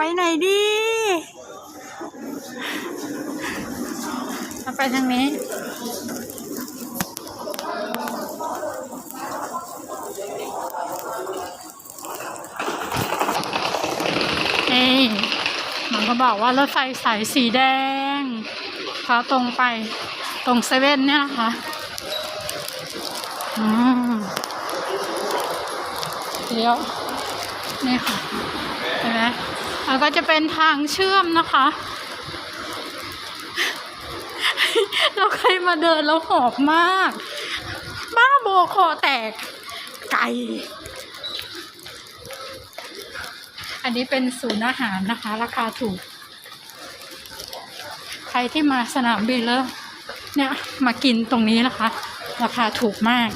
ไปไหนดีเราไปทางนี้นี่มันก็บอกว่ารถไฟสายสีแดงเขาตรงไปตรงเซเว่นเนี่ยนะคะอืมเลี้ยว นี่ค่ะ เห็นไหม แล้วก็จะเป็นทางเชื่อมนะคะ เราเคยมาเดินแล้วหอบมาก บ้าโบคอแตก ไก่ อันนี้เป็นศูนย์อาหารนะคะ ราคาถูก ใครที่มาสนามบินแล้ว เนี่ย มากินตรงนี้นะคะ ราคาถูกมาก